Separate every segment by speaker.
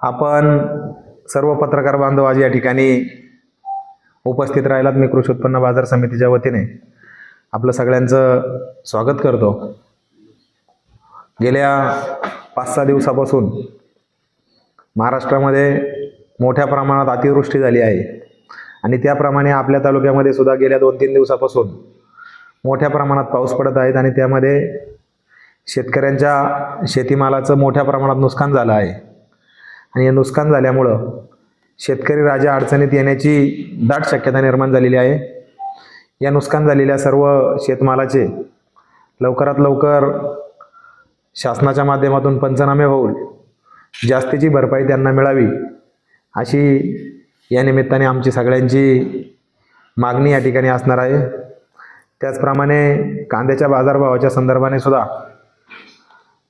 Speaker 1: आपण सर्व पत्रकार बांधव आज या ठिकाणी उपस्थित राहिलात. मी कृषी उत्पन्न बाजार समितीच्या वतीने आपलं सगळ्यांचं स्वागत करतो. गेल्या पाच सहा दिवसापासून महाराष्ट्रामध्ये मोठ्या प्रमाणात अतिवृष्टी झाली आहे. आणि त्याप्रमाणे आपल्या तालुक्यामध्ये सुद्धा गेल्या दोन तीन दिवसापासून मोठ्या प्रमाणात पाऊस पडत आहेत आणि त्यामध्ये शेतकऱ्यांच्या शेतीमालाचं मोठ्या प्रमाणात नुकसान झालं आहे. आणि हे नुकसान झाल्यामुळं शेतकरी राजा अडचणीत येण्याची दाट शक्यता निर्माण झालेली आहे. या नुकसान झालेल्या सर्व शेतमालाचे लवकरात लवकर शासनाच्या माध्यमातून पंचनामे होऊन जास्तीची भरपाई त्यांना मिळावी अशी या निमित्ताने आमची सगळ्यांची मागणी या ठिकाणी असणार आहे. त्याचप्रमाणे कांद्याच्या बाजारभावाच्या संदर्भाने सुद्धा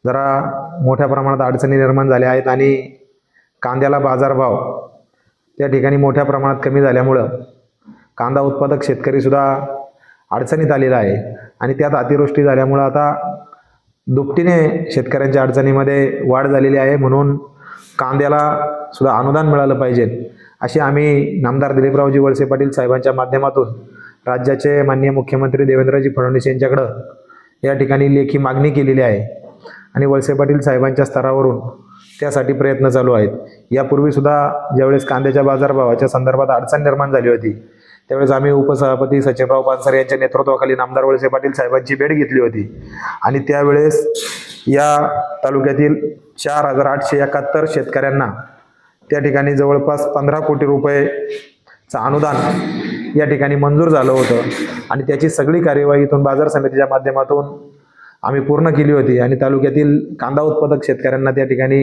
Speaker 1: जरा मोठ्या प्रमाणात अडचणी निर्माण झाल्या आहेत आणि कांद्याला बाजारभाव त्या ठिकाणी मोठ्या प्रमाणात कमी झाल्यामुळं कांदा उत्पादक शेतकरीसुद्धा अडचणीत आलेला आहे आणि त्यात अतिवृष्टी झाल्यामुळं आता दुपटीने शेतकऱ्यांच्या अडचणीमध्ये वाढ झालेली आहे म्हणून कांद्याला सुद्धा अनुदान मिळालं पाहिजे. अशी आम्ही नामदार दिलीपरावजी वळसे पाटील साहेबांच्या माध्यमातून राज्याचे माननीय मुख्यमंत्री देवेंद्रजी फडणवीस यांच्याकडं या ठिकाणी लेखी मागणी केलेली आहे. आणि वळसे पाटील साहेबांच्या स्तरावरून त्यासाठी प्रयत्न चालू आहेत. यापूर्वीसुद्धा ज्यावेळेस कांद्याच्या बाजारभावाच्या संदर्भात अडचण निर्माण झाली होती त्यावेळेस आम्ही उपसभापती सचिनराव पानसर यांच्या नेतृत्वाखाली नामदार वळसे पाटील साहेबांची भेट घेतली होती. आणि त्यावेळेस या तालुक्यातील चार हजार आठशे एकाहत्तर शेतकऱ्यांना त्या ठिकाणी जवळपास पंधरा कोटी रुपयेचं अनुदान या ठिकाणी मंजूर झालं होतं. आणि त्याची सगळी कार्यवाही इथून बाजार समितीच्या माध्यमातून आम्ही पूर्ण केली होती आणि तालुक्यातील कांदा उत्पादक शेतकऱ्यांना त्या ठिकाणी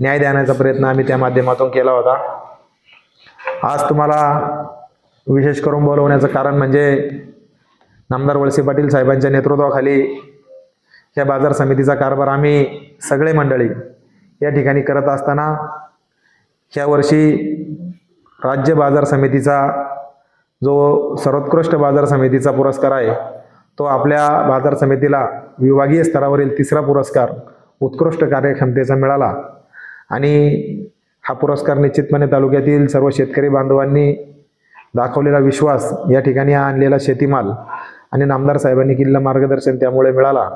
Speaker 1: न्याय देण्याचा प्रयत्न आम्ही त्या माध्यमातून केला होता. आज तुम्हाला विशेष करून बोलवण्याचं कारण म्हणजे नामदार वळसे पाटील साहेबांच्या नेतृत्वाखाली या बाजार समितीचा कारभार आम्ही सगळे मंडळी या ठिकाणी करत असताना ह्या वर्षी राज्य बाजार समितीचा जो सर्वोत्कृष्ट बाजार समितीचा पुरस्कार आहे तो आपल्या बाजार समितीला विभागीय स्तरावरील तिसरा पुरस्कार उत्कृष्ट कार्यक्षमतेचा मिळाला. आणि हा पुरस्कार निश्चितपणे तालुक्यातील सर्व शेतकरी बांधवांनी दाखवलेला विश्वास या ठिकाणी आणलेला शेतीमाल आणि नामदार साहेबांनी केलेलं मार्गदर्शन त्यामुळे मिळाला.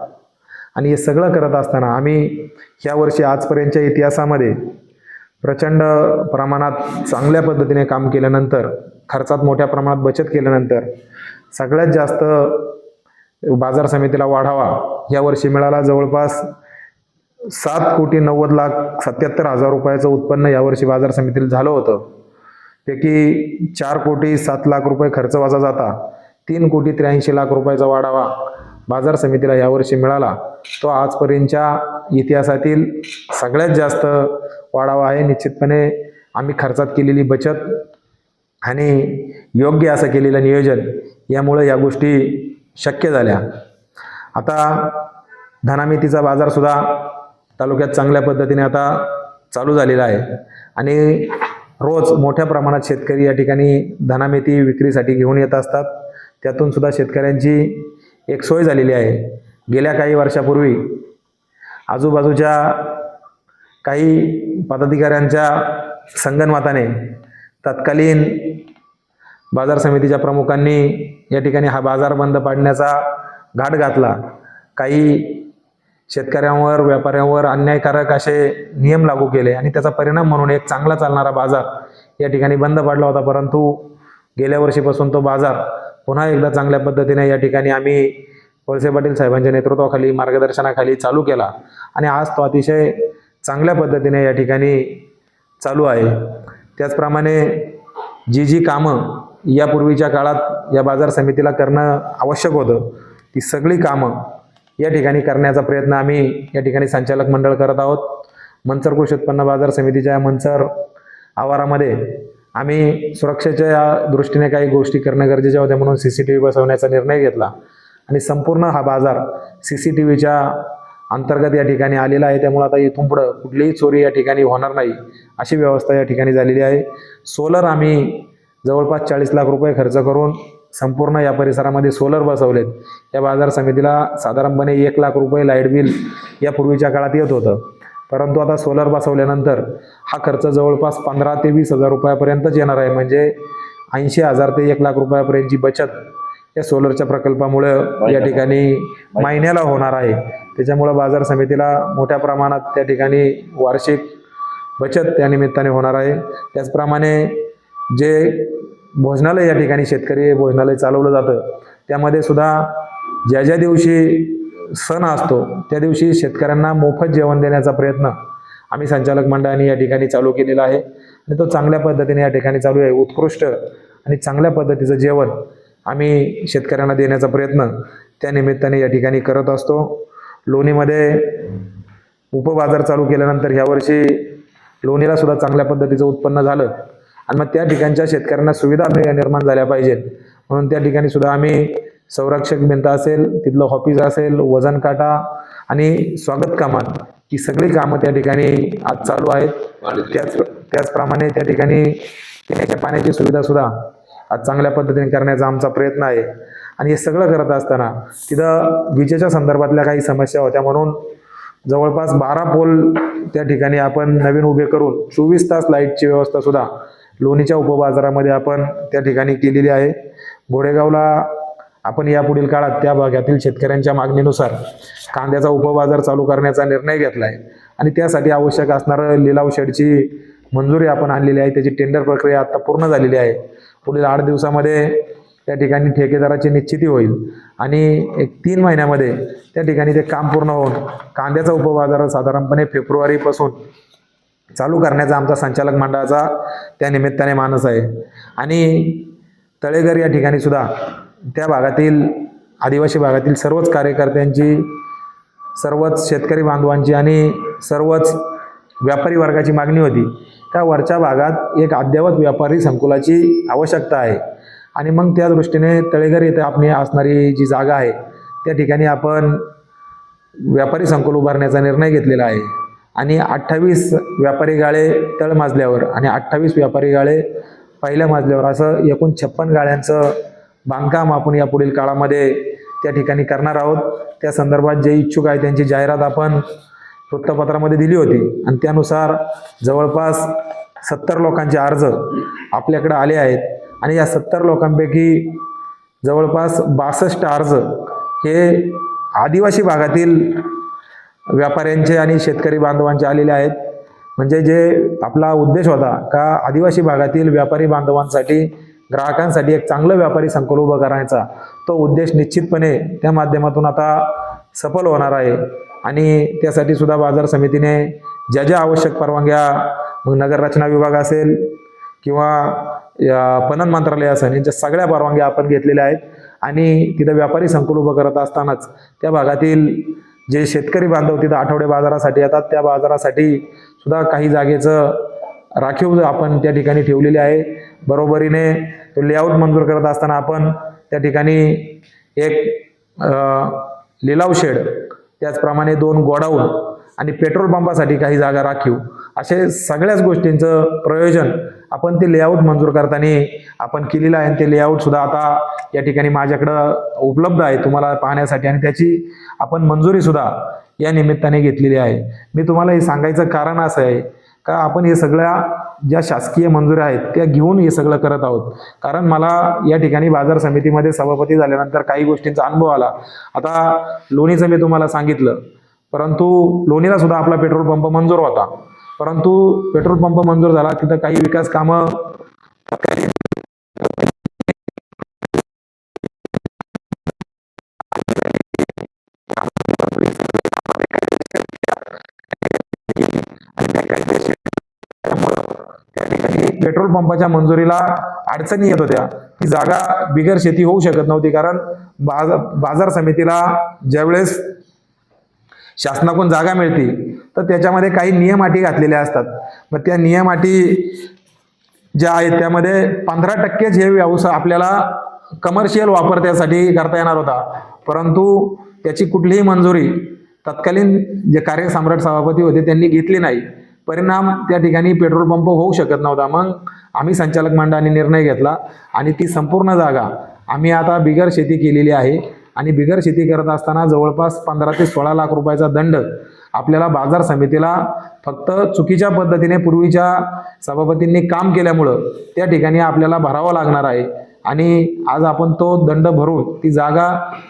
Speaker 1: आणि हे सगळं करत असताना आम्ही ह्या वर्षी आजपर्यंतच्या इतिहासामध्ये प्रचंड प्रमाणात चांगल्या पद्धतीने काम केल्यानंतर खर्चात मोठ्या प्रमाणात बचत केल्यानंतर सगळ्यात जास्त बाजार समितीला वाढावा. या वर्षी मिळाला जवळपास सात कोटी नव्वद लाख सत्याहत्तर हजार रुपयाचं उत्पन्न यावर्षी बाजार समितीला झालं होतं. पैकी चार कोटी सात लाख रुपये खर्च वाजा जाता. तीन कोटी त्र्याऐंशी लाख रुपयाचा वाढावा बाजार समितीला यावर्षी मिळाला. तो आजपर्यंतच्या इतिहासातील सगळ्यात जास्त वाढावा आहे. निश्चितपणे आम्ही खर्चात केलेली बचत आणि योग्य असं केलेलं नियोजन यामुळं या गोष्टी शक्य झाल्या. आता धनामितीचा बाजारसुद्धा तालुक्यात चांगल्या पद्धतीने आता चालू झालेला आहे. आणि रोज मोठ्या प्रमाणात शेतकरी या ठिकाणी धनामेथी विक्रीसाठी घेऊन येत असतात. त्यातून सुद्धा शेतकऱ्यांची एक सोय झालेली आहे. गेल्या काही वर्षापूर्वी आजूबाजूच्या काही पदाधिकाऱ्यांच्या संगनमताने तत्कालीन बाजार समितीच्या प्रमुखांनी या ठिकाणी हा बाजार बंद पाडण्याचा घाट घातला. काही शेतकऱ्यांवर व्यापाऱ्यांवर अन्यायकारक असे नियम लागू केले आणि त्याचा परिणाम म्हणून एक चांगला चालणारा बाजार या ठिकाणी बंद पडला होता. परंतु गेल्या वर्षीपासून तो बाजार पुन्हा एकदा चांगल्या पद्धतीने या ठिकाणी आम्ही वळसे पाटील साहेबांच्या नेतृत्वाखाली मार्गदर्शनाखाली चालू केला आणि आज तो अतिशय चांगल्या पद्धतीने या ठिकाणी चालू आहे. त्याचप्रमाणे जी जी कामं यापूर्वीच्या काळात या बाजार समितीला करणं आवश्यक होतं. ती सगळी कामं या ठिकाणी करण्याचा प्रयत्न आम्ही या ठिकाणी संचालक मंडळ करत आहोत. मंचर कृषी उत्पन्न बाजार समितीच्या मंचर आवारामध्ये आम्ही सुरक्षेच्या दृष्टीने काही गोष्टी करणं गरजेच्या होत्या म्हणून सी सी टी व्ही बसवण्याचा निर्णय घेतला. आणि संपूर्ण हा बाजार सी सी टी व्हीच्या अंतर्गत या ठिकाणी आलेला आहे. त्यामुळे आता इथून पुढं कुठलीही चोरी या ठिकाणी होणार नाही. अशी व्यवस्था या ठिकाणी झालेली आहे. सोलर आम्ही जवळपास चाळीस लाख रुपये खर्च करून संपूर्ण या परिसरामध्ये सोलर बसवलेत. या बाजार समितीला साधारणपणे एक लाख रुपये लाइट बिल या पूर्वीच्या काळात येत होतं. परंतु आता सोलर बसवल्यानंतर हा खर्च जवळपास पंधरा ते वीस हजार रुपयापर्यंतच येणार आहे. म्हणजे ऐंशी हजार ते एक लाख रुपयापर्यंतची बचत या सोलरच्या प्रकल्पामुळे या ठिकाणी महिन्याला होणार आहे. त्याच्यामुळं बाजार समितीला मोठ्या प्रमाणात त्या ठिकाणी वार्षिक बचत त्या निमित्ताने होणार आहे. त्याचप्रमाणे जे भोजनालय या ठिकाणी शेतकरी भोजनालय चालवलं जातं. त्यामध्ये सुद्धा ज्या ज्या दिवशी सण असतो त्या दिवशी शेतकऱ्यांना मोफत जेवण देण्याचा प्रयत्न आम्ही संचालक मंडळाने या ठिकाणी चालू केलेला आहे. आणि तो चांगल्या पद्धतीने या ठिकाणी चालू आहे. उत्कृष्ट आणि चांगल्या पद्धतीचं जेवण आम्ही शेतकऱ्यांना देण्याचा प्रयत्न त्या निमित्ताने या ठिकाणी करत असतो. लोणीमध्ये उपबाजार चालू केल्यानंतर ह्यावर्षी लोणीला सुद्धा चांगल्या पद्धतीचं उत्पन्न झालं. आणि मग त्या ठिकाणच्या शेतकऱ्यांना सुविधा निर्माण झाल्या पाहिजेत. म्हणून त्या ठिकाणी सुद्धा आम्ही संरक्षक भिंत असेल तिथलं ऑफिस असेल वजन काटा आणि स्वागत कामान ही सगळी कामं त्या ठिकाणी आज चालू आहेत. त्याच त्याचप्रमाणे त्या ठिकाणी पिण्याच्या पाण्याची सुविधा सुद्धा आज चांगल्या पद्धतीने करण्याचा आमचा प्रयत्न आहे. आणि हे सगळं करत असताना तिथं विजेच्या संदर्भातल्या काही समस्या होत्या म्हणून जवळपास बारा पोल त्या ठिकाणी आपण नवीन उभे करून चोवीस तास लाईटची व्यवस्था सुद्धा लोणीच्या उपबाजारामध्ये आपण त्या ठिकाणी केलेली आहे. घोडेगावला आपण यापुढील काळात त्या भागातील शेतकऱ्यांच्या मागणीनुसार कांद्याचा उपबाजार चालू करण्याचा निर्णय घेतला आहे आणि त्यासाठी आवश्यक असणारं लिलाव शेडची मंजुरी आपण आणलेली आहे. त्याची टेंडर प्रक्रिया आता पूर्ण झालेली आहे. पुढील आठ दिवसामध्ये त्या ठिकाणी ठेकेदाराची निश्चिती होईल. आणि एक तीन महिन्यामध्ये त्या ठिकाणी ते काम पूर्ण होऊन कांद्याचा उपबाजार साधारणपणे फेब्रुवारीपासून चालू करण्याचा आमचा संचालक मंडळाचा त्या निमित्ताने मानस आहे. आणि तळेघर या ठिकाणी सुद्धा त्या भागातील आदिवासी भागातील सर्वच कार्यकर्त्यांची सर्वच शेतकरी बांधवांची आणि सर्वच व्यापारी वर्गाची मागणी होती. त्या वरच्या भागात एक अद्ययावत व्यापारी संकुलाची आवश्यकता आहे. आणि मग त्या दृष्टीने तळेघर येथे आपली असणारी जी जागा आहे त्या ठिकाणी आपण व्यापारी संकुल उभारण्याचा निर्णय घेतलेला आहे. आणि अठ्ठावीस व्यापारी गाळे तळ माजल्यावर आणि अठ्ठावीस व्यापारी गाळे पहिल्या माजल्यावर असं एकूण छप्पन गाळ्यांचं बांधकाम आपण या पुढील काळामध्ये त्या ठिकाणी करणार आहोत. त्या संदर्भात जे इच्छुक आहे त्यांची जाहिरात आपण वृत्तपत्रामध्ये दिली होती. आणि त्यानुसार जवळपास सत्तर लोकांचे अर्ज आपल्याकडे आले आहेत. आणि या सत्तर लोकांपैकी जवळपास बासष्ट अर्ज हे आदिवासी भागातील व्यापाऱ्यांचे आणि शेतकरी बांधवांचे आलेले आहेत. म्हणजे जे आपला उद्देश होता का आदिवासी भागातील व्यापारी बांधवांसाठी ग्राहकांसाठी एक चांगलं व्यापारी संकुल उभं करायचा तो उद्देश निश्चितपणे त्या माध्यमातून आता सफल होणार आहे. आणि त्यासाठी सुद्धा बाजार समितीने ज्या ज्या आवश्यक परवानग्या मग नगररचना विभाग असेल किंवा पणन मंत्रालय असेल यांच्या सगळ्या परवानग्या आपण घेतलेल्या आहेत. आणि तिथं व्यापारी संकुल उभं करत असतानाच त्या भागातील जे शेतकरी बांधव तिथं आठवडे बाजारासाठी येतात त्या बाजारासाठी सुद्धा काही जागेचं राखीव आपण त्या ठिकाणी ठेवलेली आहे. बरोबरीने तो लेआउट मंजूर करत असताना आपण त्या ठिकाणी एक लिलाव शेड त्याचप्रमाणे दोन गोडाऊन आणि पेट्रोल पंपासाठी काही जागा राखीव. असे सगळ्याच गोष्टींचं प्रयोजन आपण ते लेआउट मंजूर करताना आपण केलेलं आहे. आणि ते लेआउट सुद्धा आता या ठिकाणी माझ्याकडं उपलब्ध आहे तुम्हाला पाहण्यासाठी. आणि त्याची आपण मंजुरी सुद्धा या निमित्ताने घेतलेली आहे. मी तुम्हाला हे सांगायचं कारण असं आहे का आपण हे सगळ्या ज्या शासकीय मंजुऱ्या आहेत त्या घेऊन हे सगळं करत आहोत. कारण मला या ठिकाणी बाजार समितीमध्ये सभापती झाल्यानंतर काही गोष्टींचा अनुभव आला. आता लोणीचं मी तुम्हाला सांगितलं. परंतु लोणीला सुद्धा आपला पेट्रोल पंप मंजूर होता. परंतु पेट्रोल पंप मंजूर झाला तिथं काही विकास कामं पेट्रोल पंपाच्या मंजुरीला अडचणी येत होत्या. ही जागा बिगर शेती होऊ शकत नव्हती कारण बाजार बाजार समितीला ज्यावेळेस शासनाकडून जागा मिळते तर त्याच्यामध्ये काही नियम अटी घातलेल्या असतात. मग त्या नियम अटी ज्या आहेत त्यामध्ये पंधरा टक्केच हे व्यवसाय आपल्याला कमर्शियल वापर त्यासाठी करता येणार होता. परंतु त्याची कुठलीही मंजुरी तत्कालीन जे कार्यसम्राट सभापती होते त्यांनी घेतली नाही. परिणाम त्या ठिकाणी पेट्रोल पंप होऊ शकत नव्हता. मग आम्ही संचालक मंडळाने निर्णय घेतला आणि ती संपूर्ण जागा आम्ही आता बिगर शेती केलेली आहे. आणि बिगर शेती करत असताना जवळपास पंधरा ते सोळा लाख रुपयाचा दंड आपल्याला बाजार समितीला फक्त चुकीच्या पद्धतीने पूर्वीच्या सभापतींनी काम केल्यामुळं त्या ठिकाणी आपल्याला भरावं लागणार आहे. आणि आज आपण तो दंड भरून ती जागा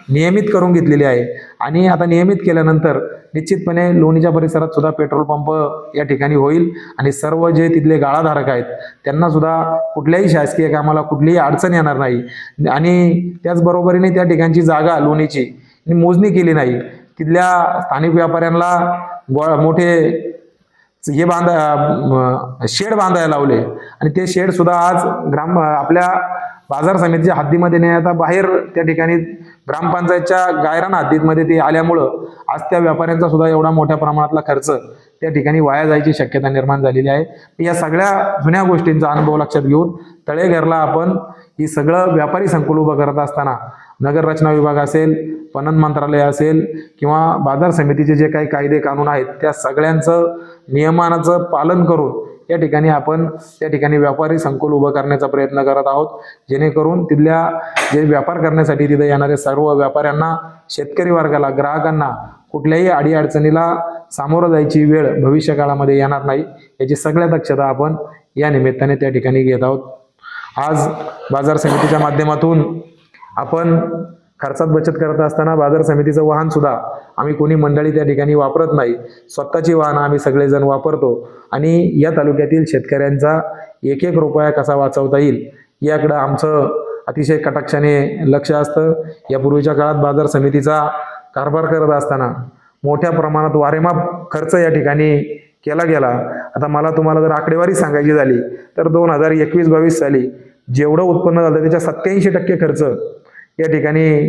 Speaker 1: नियमित करून घेतलेली आहे. आणि आता नियमित केल्यानंतर निश्चितपणे लोणीच्या परिसरात सुद्धा पेट्रोल पंप या ठिकाणी होईल. आणि सर्व जे तिथले गाळाधारक आहेत त्यांना सुद्धा कुठल्याही शासकीय कामाला कुठलीही अडचण येणार नाही. आणि त्याचबरोबरीने त्या ठिकाणची जागा लोणीची मोजणी केली नाही. तिथल्या स्थानिक व्यापाऱ्यांना गो मोठे हे बांधा शेड बांधायला लावले. आणि ते शेड सुद्धा आज ग्राम आपल्या बाजार समितीच्या हद्दीमध्ये नाही आता बाहेर त्या ठिकाणी ग्रामपंचायतच्या गायरान हद्दीमध्ये ते आल्यामुळं आज त्या व्यापाऱ्यांचा सुद्धा एवढा मोठ्या प्रमाणातला खर्च त्या ठिकाणी वाया जायची शक्यता निर्माण झालेली आहे. या सगळ्या जुन्या गोष्टींचा अनुभव लक्षात घेऊन तळेघरला आपण ही सगळं व्यापारी संकुल उभं करत असताना नगर रचना विभाग असेल पणन मंत्रालय असेल किंवा बाजार समितीचे जे काही कायदे कानून आहेत त्या सगळ्यांचं नियमानाचं पालन करून या ठिकाणी आपण त्या ठिकाणी व्यापारी संकुल उभं करण्याचा प्रयत्न करत आहोत. जेणेकरून तिथल्या जे व्यापार करण्यासाठी तिथे येणारे सर्व व्यापाऱ्यांना शेतकरी वर्गाला ग्राहकांना कुठल्याही अडीअडचणीला सामोरं जायची वेळ भविष्य काळामध्ये येणार नाही. याची सगळ्या दक्षता आपण या निमित्ताने त्या ठिकाणी घेत आहोत. आज बाजार समितीच्या माध्यमातून आपण खर्चात बचत करत असताना बाजार समितीचं वाहन सुद्धा आम्ही कोणी मंडळी त्या ठिकाणी वापरत नाही. स्वतःची वाहनं आम्ही सगळेजण वापरतो आणि या तालुक्यातील शेतकऱ्यांचा एक एक रुपया कसा वाचवता येईल याकडं आमचं अतिशय कटाक्षाने लक्ष असतं. यापूर्वीच्या काळात बाजार समितीचा कारभार करत असताना मोठ्या प्रमाणात वारेमाप खर्च या ठिकाणी केला गेला. आता मला तुम्हाला जर आकडेवारी सांगायची झाली तर दोन हजार एकवीस बावीस साली जेवढं उत्पन्न झालं त्याच्या सत्याऐंशी टक्के खर्च या ठिकाणी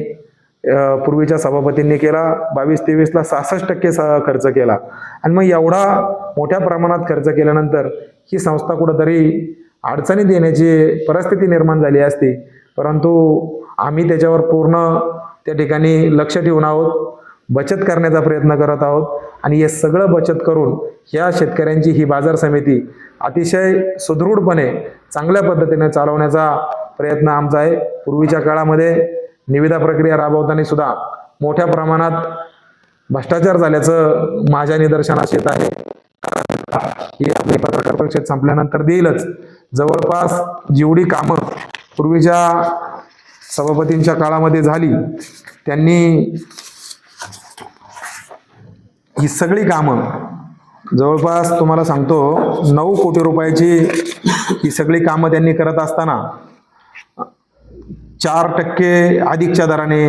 Speaker 1: पूर्वीच्या सभापतींनी केला बावीस तेवीसला सहासष्ट टक्के स- खर्च केला. आणि मग एवढा मोठ्या प्रमाणात खर्च केल्यानंतर ही संस्था कुठंतरी अडचणीत येण्याची परिस्थिती निर्माण झाली असती. परंतु आम्ही त्याच्यावर पूर्ण त्या ठिकाणी लक्ष ठेवून आहोत बचत करण्याचा प्रयत्न करत आहोत आणि हे सगळं बचत करून ह्या शेतकऱ्यांची ही बाजार समिती अतिशय सुदृढपणे चांगल्या पद्धतीने चालवण्याचा प्रयत्न आमचा आहे. पूर्वीच्या काळामध्ये निविदा प्रक्रिया राबवताना सुद्धा मोठ्या प्रमाणात भ्रष्टाचार झाल्याचं माझ्या निदर्शनास येत आहे. ही आपली पत्रकार परिषद संपल्यानंतर देईलच. जवळपास जेवढी कामं पूर्वीच्या सभापतींच्या काळामध्ये झाली त्यांनी ही सगळी कामं जवळपास तुम्हाला सांगतो नऊ कोटी रुपयाची ही सगळी कामं त्यांनी करत असताना चार टक्के अधिकच्या दराने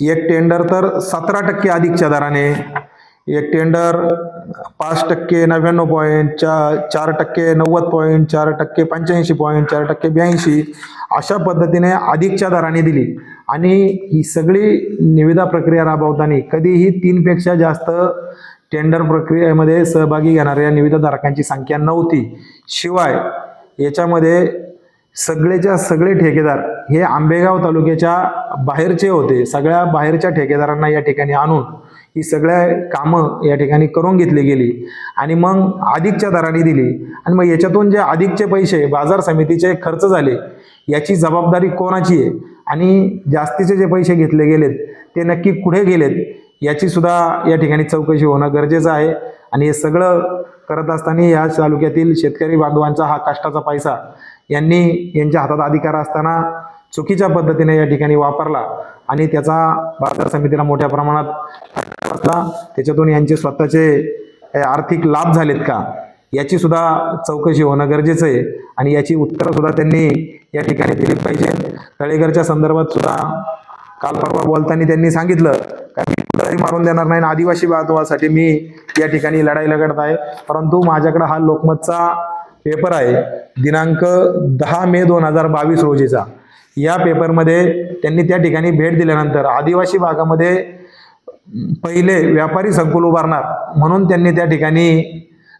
Speaker 1: एक टेंडर तर सतरा टक्के अधिकच्या दराने एक टेंडर पाच टक्के नव्याण्णव पॉईंट चा चार टक्के नव्वद पॉईंट चार टक्के पंच्याऐंशी पॉईंट चार टक्के ब्याऐंशी अशा पद्धतीने अधिकच्या दराने दिली. आणि ही सगळी निविदा प्रक्रिया राबवताना कधीही तीनपेक्षा जास्त टेंडर प्रक्रियेमध्ये सहभागी घेणाऱ्या निविदाधारकांची संख्या नव्हती. शिवाय याच्यामध्ये सगळेच्या सगळे ठेकेदार हे आंबेगाव तालुक्याच्या बाहेरचे होते. सगळ्या बाहेरच्या ठेकेदारांना या ठिकाणी आणून ही सगळ्या कामं या ठिकाणी करून घेतली गेली आणि मग अधिकच्या दराने दिली. आणि मग याच्यातून जे अधिकचे पैसे बाजार समितीचे खर्च झाले याची जबाबदारी कोणाची आहे? आणि जास्तीचे जे पैसे घेतले गेलेत ते नक्की कुठे गेलेत? याची सुद्धा या ठिकाणी चौकशी होणं गरजेचं आहे. आणि हे सगळं करत असताना या तालुक्यातील शेतकरी बांधवांचा हा कष्टाचा पैसा यांनी यांच्या हातात अधिकार असताना चुकीच्या पद्धतीने या ठिकाणी वापरला आणि त्याचा बाजार समितीला मोठ्या प्रमाणात असला त्याच्यातून यांचे स्वतःचे आर्थिक लाभ झालेत का याची सुद्धा चौकशी होणं गरजेचं आहे आणि याची उत्तरं सुद्धा त्यांनी या ठिकाणी दिली पाहिजे. तळेघरच्या संदर्भात सुद्धा काल परवा बोलताना त्यांनी सांगितलं का मी कुठलाही मारून देणार नाही आणि आदिवासी बांधवासाठी मी या ठिकाणी लढाई लढत आहे. परंतु माझ्याकडे हा लोकमतचा पेपर आहे दिनांक दहा मे दोन हजार बावीस रोजीचा. या पेपरमध्ये त्यांनी त्या ठिकाणी भेट दिल्यानंतर आदिवासी भागामध्ये पहिले व्यापारी संकुल उभारणार म्हणून त्यांनी त्या ठिकाणी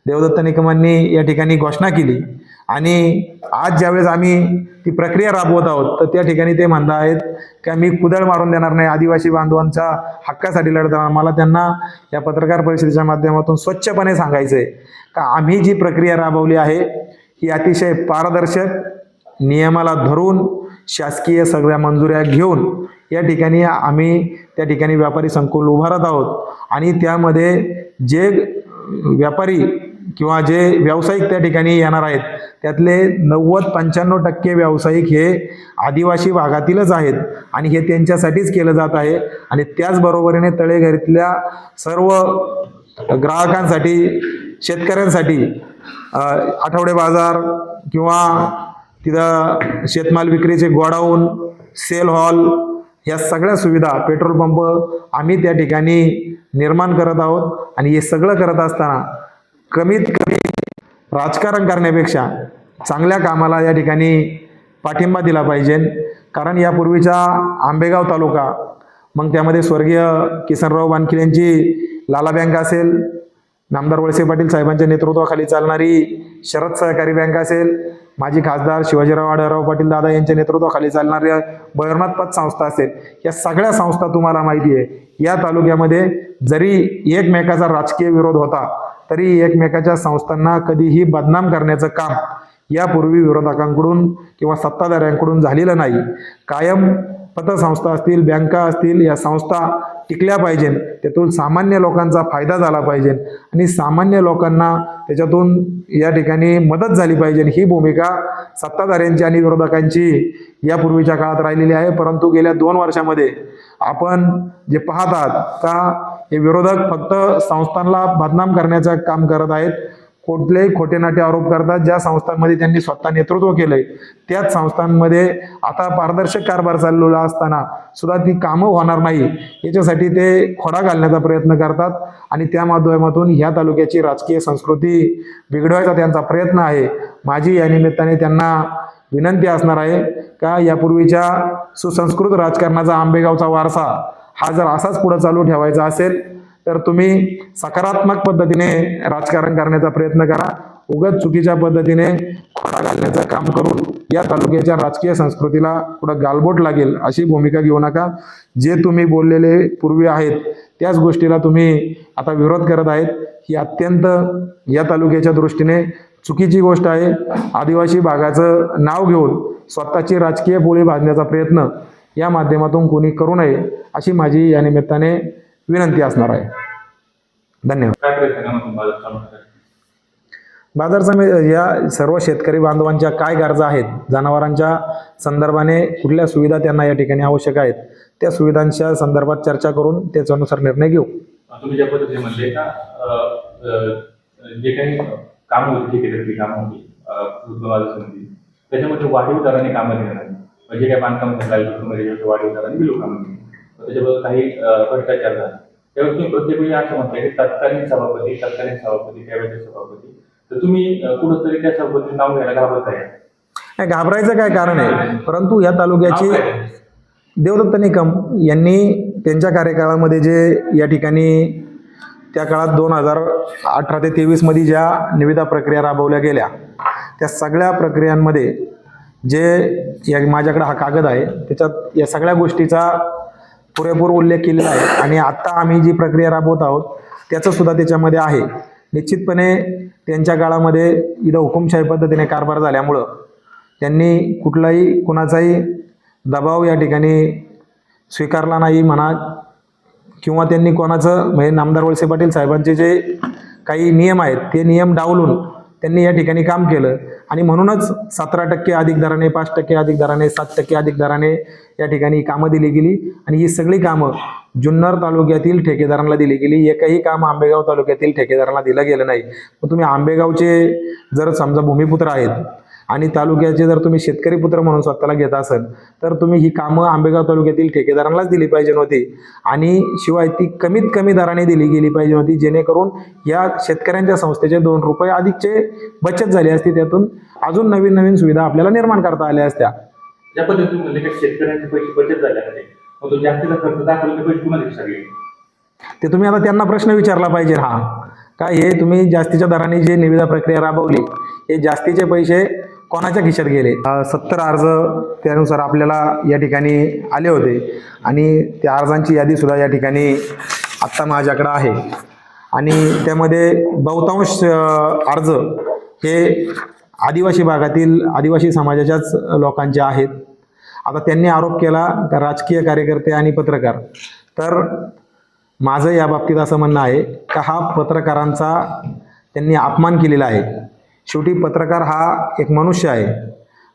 Speaker 1: देवदत्त निकमांनी या ठिकाणी घोषणा केली. आणि आज ज्यावेळेस आम्ही ती प्रक्रिया राबवत आहोत तर त्या ठिकाणी ते म्हणत आहेत की मी कुदळ मारून देणार नाही. आदिवासी बांधवांच्या हक्कासाठी लढताना मला त्यांना या पत्रकार परिषदेच्या माध्यमातून स्वच्छपणे सांगायचं आहे का आम्ही जी प्रक्रिया राबवली आहे ही अतिशय पारदर्शक नियमाला धरून शासकीय सगळ्या मंजुऱ्या घेऊन या ठिकाणी आम्ही त्या ठिकाणी व्यापारी संकुल उभारत आहोत. आणि त्यामध्ये जे व्यापारी किंवा जे व्यावसायिक त्या ठिकाणी येणार आहेत त्यातले नव्वद पंच्याण्णव टक्के व्यावसायिक हे आदिवासी भागातीलच आहेत आणि हे त्यांच्यासाठीच केलं जात आहे. आणि त्याचबरोबरीने तळेघरीतल्या सर्व ग्राहकांसाठी शेतकऱ्यांसाठी आठवडे बाजार किंवा तिथं शेतमाल विक्रीचे गोडाऊन सेल हॉल या सगळ्या सुविधा पेट्रोल पंप आम्ही त्या ठिकाणी निर्माण करत आहोत. आणि हे सगळं करत असताना कमीत कमी राजकारण करण्यापेक्षा चांगल्या कामाला या ठिकाणी पाठिंबा दिला पाहिजे. कारण यापूर्वीचा आंबेगाव तालुका मग त्यामध्ये स्वर्गीय किसनराव बानखिल यांची लाला बँक असेल नामदार वळसे पाटील साहेबांच्या नेतृत्वाखाली चालणारी शरद सहकारी बँक असेल माजी खासदार शिवाजीराव आढळराव पाटील दादा यांच्या नेतृत्वाखाली चालणारी भैरवनाथ पद संस्था असेल या सगळ्या संस्था तुम्हाला माहिती आहे. या तालुक्यामध्ये जरी एकमेकाचा राजकीय विरोध होता तरी एकमेकाच्या संस्थांना कधीही बदनाम करण्याचं काम यापूर्वी विरोधकांकडून किंवा सत्ताधाऱ्यांकडून झालेलं नाही. कायम पतसंस्था असतील बँका असतील या संस्था टिकल्या पाहिजे त्यातून सामान्य लोकांचा फायदा झाला पाहिजे आणि सामान्य लोकांना त्याच्यातून या ठिकाणी मदत झाली पाहिजे ही भूमिका सत्ताधाऱ्यांची आणि विरोधकांची यापूर्वीच्या काळात राहिलेली आहे. परंतु गेल्या दोन वर्षामध्ये आपण जे पाहत का हे विरोधक फक्त संस्थांना बदनाम करण्याचं काम करत आहेत. कुठलेही खोटे नाटे आरोप करतात. ज्या संस्थांमध्ये त्यांनी स्वतः नेतृत्व केलंय त्याच संस्थांमध्ये आता पारदर्शक कारभार चाललेला असताना सुद्धा ती कामं होणार नाही. याच्यासाठी ते खोडा घालण्याचा प्रयत्न करतात आणि त्या माध्यमातून ह्या तालुक्याची राजकीय संस्कृती बिघडवायचा त्यांचा प्रयत्न आहे. माझी या निमित्ताने त्यांना विनंती असणार आहे का यापूर्वीच्या सुसंस्कृत राजकारणाचा आंबेगावचा वारसा हा जर असाच पुढे चालू ठेवायचा असेल तर तुम्ही सकारात्मक पद्धतीने राजकारण करण्याचा प्रयत्न करा. उगत चुकीच्या पद्धतीने खोडा घालण्याचं काम करून या तालुक्याच्या राजकीय संस्कृतीला पुढं गालबोट लागेल अशी भूमिका घेऊ नका. जे तुम्ही बोललेले पूर्वी आहेत त्याच गोष्टीला तुम्ही आता विरोध करत आहेत. ही अत्यंत या तालुक्याच्या दृष्टीने चुकीची गोष्ट आहे. आदिवासी भागाचं नाव घेऊन स्वतःची राजकीय पोळी भाजण्याचा प्रयत्न या माध्यमातून कोणी करू नये अशी माझी या निमित्ताने विनंती असणार आहे. धन्यवाद.
Speaker 2: बाजार
Speaker 1: समिती या सर्व शेतकरी बांधवांच्या काय गरजा आहेत? जनावरांच्या संदर्भाने कुठल्या सुविधा त्यांना या ठिकाणी आवश्यक आहेत? त्या सुविधांच्या संदर्भात चर्चा करून त्याच्यानुसार निर्णय घेऊ.
Speaker 2: तुम्ही ज्या पद्धतीने म्हणले का जे काही कामं होती ठेकेदारची कामं होती त्याच्यामध्ये वाढीव दराने कामं देणार नाही म्हणजे काही बांधकाम झालं वाढीव दराने बिलो कामं दिली त्याच्याबद्दल काही भ्रष्टाचार झाला. त्यावेळेस तुम्ही प्रत्येक वेळी असं म्हणताय की तत्कालीन सभापती तत्कालीन सभापती त्यावेळेचे सभापती. तर तुम्ही कुठंतरी त्या सभापतीचं नाव घ्यायला घाबरताय
Speaker 1: नाही, घाबरायचं काय कारण आहे? परंतु या तालुक्याची? देवदत्त निकम यांनी त्यांच्या कार्यकाळामध्ये जे या ठिकाणी त्या काळात दोन हजार अठरा ते तेवीसमध्ये ज्या निविदा प्रक्रिया राबवल्या गेल्या त्या सगळ्या प्रक्रियांमध्ये जे या माझ्याकडे हा कागद आहे त्याच्यात या सगळ्या गोष्टीचा पुरेपूर उल्लेख केलेला आहे आणि आत्ता आम्ही जी प्रक्रिया राबवत आहोत त्याचं सुद्धा त्याच्यामध्ये आहे. निश्चितपणे त्यांच्या काळामध्ये इथं हुकुमशाही पद्धतीने कारभार झाल्यामुळं त्यांनी कुठलाही कुणाचाही दबाव या ठिकाणी स्वीकारला नाही म्हणा किंवा त्यांनी कोणाचं म्हणजे नामदार वळसे पाटील साहेबांचे जे काही नियम आहेत ते नियम डावलून त्यांनी या ठिकाणी काम केलं. आणि म्हणूनच सतरा टक्के अधिक दराने पाच टक्के अधिक दराने सात टक्के अधिक दराने या ठिकाणी कामं दिली गेली. आणि ही सगळी कामं जुन्नर तालुक्यातील ठेकेदारांना दिली गेली. एकही काम आंबेगाव तालुक्यातील ठेकेदारांना दिलं गेलं नाही. मग तुम्ही आंबेगावचे जर समजा भूमिपुत्र आहेत आणि तालुक्याचे जर तुम्ही शेतकरी पुत्र म्हणून स्वतःला घेत असाल तर तुम्ही ही कामं आंबेगाव तालुक्यातील ठेकेदारांनाच दिली पाहिजे होती आणि शिवाय ती कमीत कमी दराने दिली गेली पाहिजे होती जेणेकरून या शेतकऱ्यांच्या संस्थेचे दोन रुपये अधिकचे बचत झाली असती त्यातून अजून नवीन नवीन सुविधा आपल्याला निर्माण करता आल्या असत्या.
Speaker 2: ज्या पद्धतीने शेतकऱ्यांचे पैसे बचत झाल्यामध्ये जास्तीचा खर्च पैसे गेले
Speaker 1: ते तुम्ही आता त्यांना प्रश्न विचारला पाहिजे हा. काय हे तुम्ही जास्तीच्या दराने जे निविदा प्रक्रिया राबवली हे जास्तीचे पैसे कोणाच्या खिशात गेले? सत्तर अर्ज त्यानुसार आपल्याला या ठिकाणी आले होते. आणि त्या अर्जांची यादी सुद्धा या ठिकाणी आत्ता माझ्याकडं आहे. आणि त्यामध्ये बहुतांश अर्ज हे आदिवासी भागातील आदिवासी समाजाच्याच लोकांचे आहेत. आता त्यांनी आरोप केला तर राजकीय कार्यकर्ते आणि पत्रकार. तर माझं या बाबतीत असं म्हणणं आहे का हा पत्रकारांचा त्यांनी अपमान केलेला आहे. शेवटी पत्रकार हा एक मनुष्य आहे.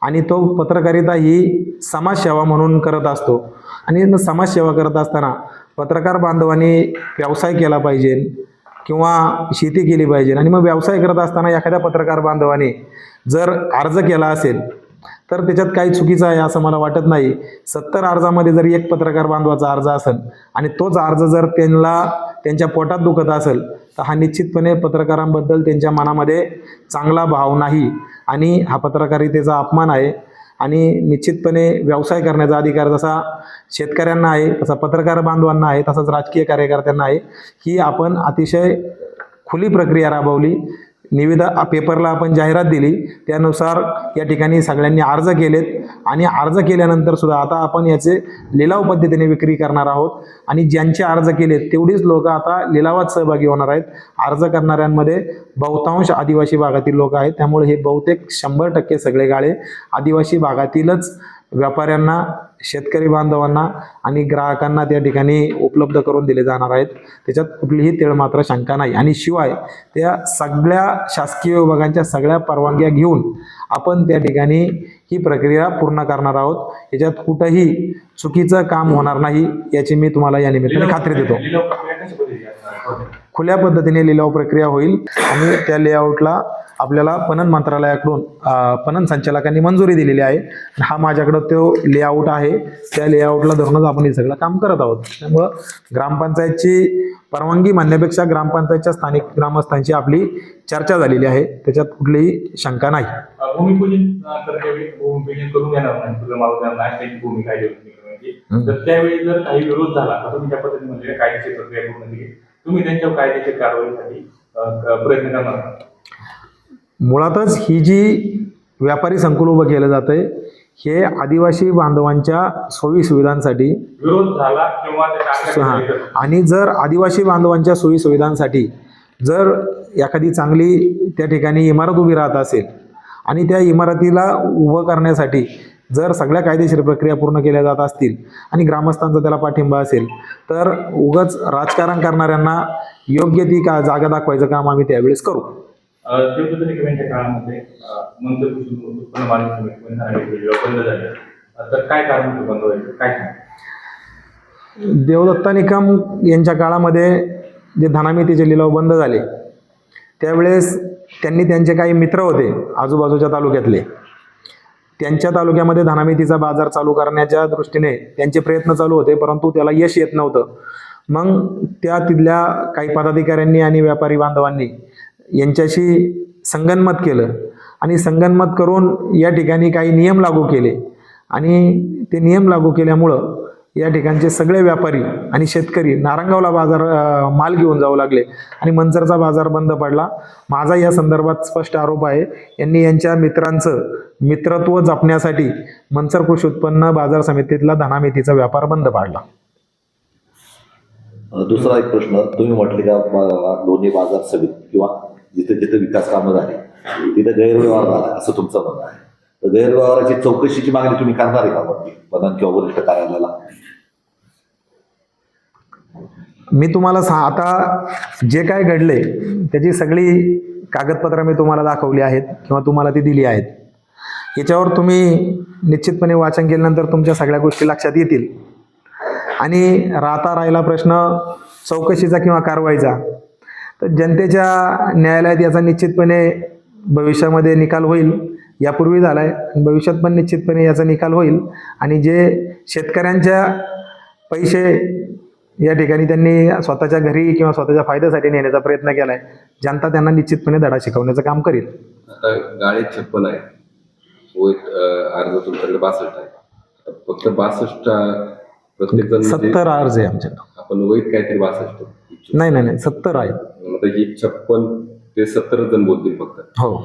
Speaker 1: आणि तो पत्रकारिता ही समाजसेवा म्हणून करत असतो. आणि मग समाजसेवा करत असताना पत्रकार बांधवांनी व्यवसाय केला पाहिजे किंवा शेती केली पाहिजे. आणि मग व्यवसाय करत असताना एखाद्या पत्रकार बांधवाने जर अर्ज केला असेल तर त्याच्यात काही चुकीचं आहे असं मला वाटत नाही. सत्तर अर्जामध्ये जर एक पत्रकार बांधवाचा अर्ज असेल आणि तोच अर्ज जर त्यांना त्यांच्या पोटात दुखत असेल तर हा निश्चितपणे पत्रकारांबद्दल त्यांच्या मनामध्ये चांगला भाव नाही आणि हा पत्रकारितेचा अपमान आहे. आणि निश्चितपणे व्यवसाय करण्याचा अधिकार जसा शेतकऱ्यांना आहे तसा पत्रकार बांधवांना आहे तसाच राजकीय कार्यकर्त्यांना आहे. ही आपण अतिशय खुली प्रक्रिया राबवली. निविदा पेपरला आपण जाहिरात दिली. त्यानुसार या ठिकाणी सगळ्यांनी अर्ज केलेत. आणि अर्ज केल्यानंतर सुद्धा आता आपण याचे लिलाव पद्धतीने विक्री करणार आहोत. आणि ज्यांचे अर्ज केलेत तेवढीच लोक आता लिलावात सहभागी होणार आहेत. अर्ज करणाऱ्यांमध्ये बहुतांश आदिवासी भागातील लोक आहेत. त्यामुळे हे बहुतेक शंभर टक्के सगळे गाळे आदिवासी भागातीलच व्यापाऱ्यांना शेतकरी बांधवांना आणि ग्राहकांना त्या ठिकाणी उपलब्ध करून दिले जाणार आहेत. त्याच्यात कुठलीही तेळ मात्र शंका नाही. आणि शिवाय त्या सगळ्या शासकीय विभागांच्या सगळ्या परवानग्या घेऊन आपण त्या ठिकाणी ही प्रक्रिया पूर्ण करणार आहोत. याच्यात कुठंही चुकीचं काम होणार नाही याची मी तुम्हाला या निमित्ताने खात्री देतो? खुल्या पद्धतीने लिलाव प्रक्रिया होईल आणि त्या लेआउटला आपल्याला पणन मंत्रालयाकडून पणन संचालकांनी मंजुरी दिलेली आहे. हा माझ्याकडं तो लेआउट आहे. त्या लेआउटला धरूनच आपण हे सगळं काम करत आहोत. त्यामुळं ग्रामपंचायतची परवानगी म्हणण्यापेक्षा ग्रामपंचायतच्या स्थानिक ग्रामस्थांची आपली चर्चा झालेली आहे. त्याच्यात कुठलीही शंका नाही.
Speaker 2: अ, तर त्यावेळी जर काही विरोध झाला पद्धतीने म्हणजे कायदेशीर प्रक्रिया पूर्ण तुम्ही त्यांच्या कायदेशीर कारवाईसाठी प्रयत्न करणार?
Speaker 1: मुळातच ही जी व्यापारी संकुल उभं केलं जातं आहे हे आदिवासी बांधवांच्या
Speaker 2: किंवा त्याच्या
Speaker 1: हां. आणि जर आदिवासी बांधवांच्या सोयीसुविधांसाठी जर एखादी चांगली त्या ठिकाणी इमारत उभी राहत असेल आणि त्या इमारतीला उभं करण्यासाठी जर सगळ्या कायदेशीर प्रक्रिया पूर्ण केल्या जात असतील आणि ग्रामस्थांचा त्याला पाठिंबा असेल तर उगाच राजकारण करणाऱ्यांना योग्य ती का जागा दाखवायचं काम आम्ही त्यावेळेस करू.
Speaker 2: अ, देवदत्त काळामध्ये उत्पन्न समिती झाली, बंद तर काय कारण होतं बंद व्हायचं? काय
Speaker 1: देवदत्ता निकम यांच्या काळामध्ये जे धनामितीचे लिलाव बंद झाले त्यावेळेस त्यांनी त्यांचे काही मित्र होते आजूबाजूच्या तालुक्यातले. त्यांच्या तालुक्यामध्ये धनामितीचा बाजार चालू करण्याच्या दृष्टीने त्यांचे प्रयत्न चालू होते परंतु त्याला यश येत नव्हतं. मग त्या तिथल्या काही पदाधिकाऱ्यांनी आणि व्यापारी बांधवांनी यांच्याशी संगनमत केलं. आणि संगनमत करून या ठिकाणी काही नियम लागू केले. आणि ते नियम लागू केल्यामुळं या ठिकाणचे सगळे व्यापारी आणि शेतकरी नारंगावला बाजार माल घेऊन जाऊ लागले. आणि मंचरचा बाजार बंद पडला. माझा या संदर्भात स्पष्ट आरोप आहे. यांनी यांच्या मित्रांचं मित्रत्व जपण्यासाठी मंचर कृषी उत्पन्न बाजार समितीतला धनामेथीचा व्यापार बंद पाडला.
Speaker 3: दुसरा एक प्रश्न. तुम्ही म्हटले का दोन्ही बाजार समिती किंवा जिथे जिथे विकास कामं झाली. तिथे गैरव्यवहार झाला असं तुमचं म्हणणं आहे. तर गैरव्यवहाराची चौकशीची मागणी तुम्ही करणार आहे का वरती किंवा वरिष्ठ कार्यालयाला?
Speaker 1: मी तुम्हाला सा आता जे काय घडले त्याची सगळी कागदपत्रं मी तुम्हाला दाखवली आहेत किंवा तुम्हाला ती दिली आहेत. याच्यावर तुम्ही निश्चितपणे वाचन केल्यानंतर तुमच्या सगळ्या गोष्टी लक्षात येतील. आणि राहता राहिला प्रश्न चौकशीचा किंवा कारवाईचा तर जनतेच्या न्यायालयात याचा निश्चितपणे भविष्यामध्ये निकाल होईल यापूर्वी झाला आहे भविष्यात पण निश्चितपणे याचा निकाल होईल. आणि जे शेतकऱ्यांच्या पैसे या ठिकाणी त्यांनी स्वतःच्या घरी किंवा स्वतःच्या फायद्यासाठी नेण्याचा प्रयत्न केला आहे जनता त्यांना निश्चितपणे धडा शिकवण्याचं काम करेल.
Speaker 4: आता गाडीत छप्पन आहे. अर्ज तुमच्याकडे बासष्ट आहे. फक्त बासष्ट प्रत्येक म्हणजे
Speaker 1: सत्तर अर्ज आहे आमच्याकडं.
Speaker 4: आपण वैध काहीतरी बासष्ट.
Speaker 1: नाही नाही नाही सत्तर आहेत
Speaker 4: आता ही छप्पन ते सत्तर जण बोलतील फक्त.
Speaker 1: हो.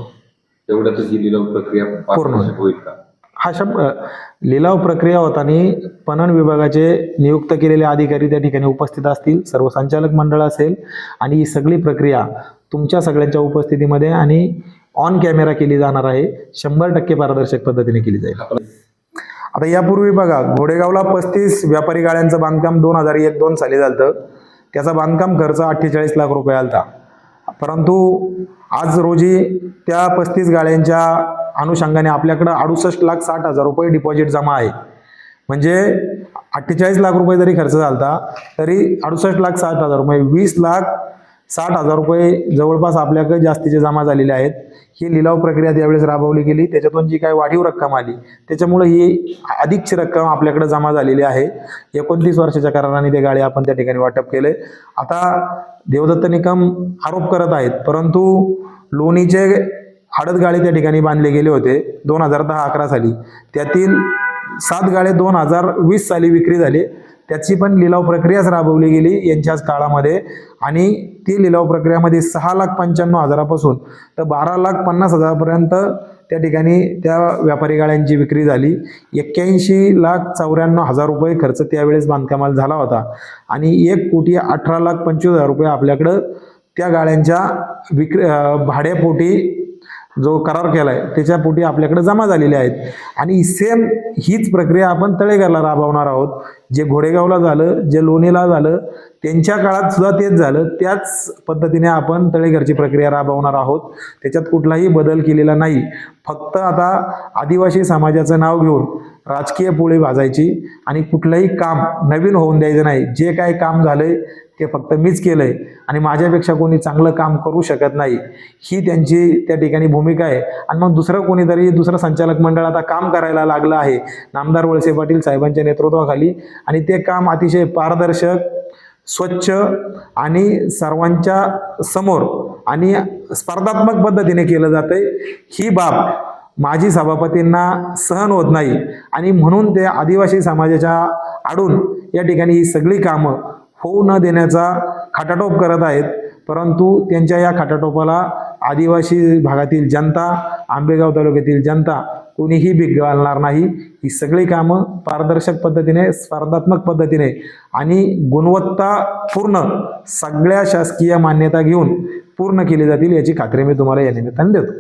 Speaker 4: तेवढ्यातच ही लिलाव प्रक्रिया पाच
Speaker 1: पूर्ण
Speaker 4: वर्षात होईल. का?
Speaker 1: हा शब्द लिलाव प्रक्रिया होताना पणन विभागाचे नियुक्त केलेले अधिकारी त्या ठिकाणी उपस्थित असतील. सर्व संचालक मंडळ असेल आणि ही सगळी प्रक्रिया तुमच्या सगळ्यांच्या उपस्थितीमध्ये आणि ऑन कॅमेरा केली जाणार आहे. शंभर टक्के पारदर्शक पद्धतीने केली जाईल. आता यापूर्वी बघा घोडेगावला पस्तीस व्यापारी गाड्यांचं बांधकाम दोन हजार एक दोन साली झालं त्याचा बांधकाम खर्च अठ्ठेचाळीस लाख रुपये आलता. परंतु आज रोजी त्या पस्तीस गाड्यांच्या अनुषंगाने आपल्याकडं अडुसष्ट लाख साठ हजार रुपये डिपॉझिट जमा आहे. म्हणजे अठ्ठेचाळीस लाख रुपये जरी खर्च झाला तरी अडुसष्ट लाख साठ हजार रुपये वीस लाख साठ हजार रुपये जवळपास आपल्याकडे जास्तीचे जमा झालेले आहेत. ही लिलाव प्रक्रिया त्यावेळेस राबवली गेली. त्याच्यातून जी काही वाढीव रक्कम आली त्याच्यामुळे ही अधिकची रक्कम आपल्याकडे जमा झालेली आहे. एकोणतीस वर्षाच्या कराराने ते गाडी आपण त्या ठिकाणी वाटप केले. आता देवदत्त निकम आरोप करत आहेत परंतु लोणीचे हडद गाळे त्या ठिकाणी बांधले गेले होते. दोन हजार दहा अकरा साली. त्यातील सात गाळे दोन हजार वीस साली विक्री झाले. त्याची पण लिलाव प्रक्रियाच राबवली गेली यांच्याच काळामध्ये. आणि ती लिलाव प्रक्रियामध्ये सहा लाख पंच्याण्णव हजारापासून तर बारा लाख पन्नास हजारापर्यंत त्या ठिकाणी त्या व्यापारी गाड्यांची विक्री झाली. एक्क्याऐंशी लाख चौऱ्याण्णव हजार रुपये खर्च त्यावेळेस बांधकामाला झाला होता. आणि एक कोटी अठरा लाख पंचवीस हजार रुपये आपल्याकडं त्या गाड्यांच्या विक्री भाड्यापोटी जो करार केला आहे त्याच्या पोटी आपल्याकडे जमा झालेले आहेत. आणि सेम हीच प्रक्रिया आपण तळेघरला राबवणार आहोत. जे घोडेगावला झालं जे लोणीला झालं त्यांच्या काळात सुद्धा तेच झालं. त्याच पद्धतीने आपण तळेघरची प्रक्रिया राबवणार आहोत. त्याच्यात कुठलाही बदल केलेला नाही. फक्त आता आदिवासी समाजाचं नाव घेऊन राजकीय पोळी भाजायची आणि कुठलंही काम नवीन होऊन द्यायचं नाही. जे काय काम झालंय ते फक्त मीच केलं आहे आणि माझ्यापेक्षा कोणी चांगलं काम करू शकत नाही. ही त्यांची त्या ठिकाणी भूमिका आहे. आणि मग दुसरं कोणीतरी दुसरं संचालक मंडळ आता काम करायला लागलं आहे. नामदार वळसे पाटील साहेबांच्या नेतृत्वाखाली. आणि ते काम अतिशय पारदर्शक स्वच्छ आणि सर्वांच्या समोर आणि स्पर्धात्मक पद्धतीने केलं जातं आहे ही बाब माजी सभापतींना सहन होत नाही. आणि म्हणून ते आदिवासी समाजाच्या आडून या ठिकाणी ही सगळी कामं होऊ न देण्याचा खाटाटोप करत आहेत. परंतु त्यांच्या या खाटाटोपाला आदिवासी भागातील जनता आंबेगाव तालुक्यातील जनता कोणीही बिग घालणार नाही. ही सगळी कामं पारदर्शक पद्धतीने स्पर्धात्मक पद्धतीने आणि गुणवत्तापूर्ण सगळ्या शासकीय मान्यता घेऊन पूर्ण केली जातील याची खात्री मी तुम्हाला या निमित्ताने देतो.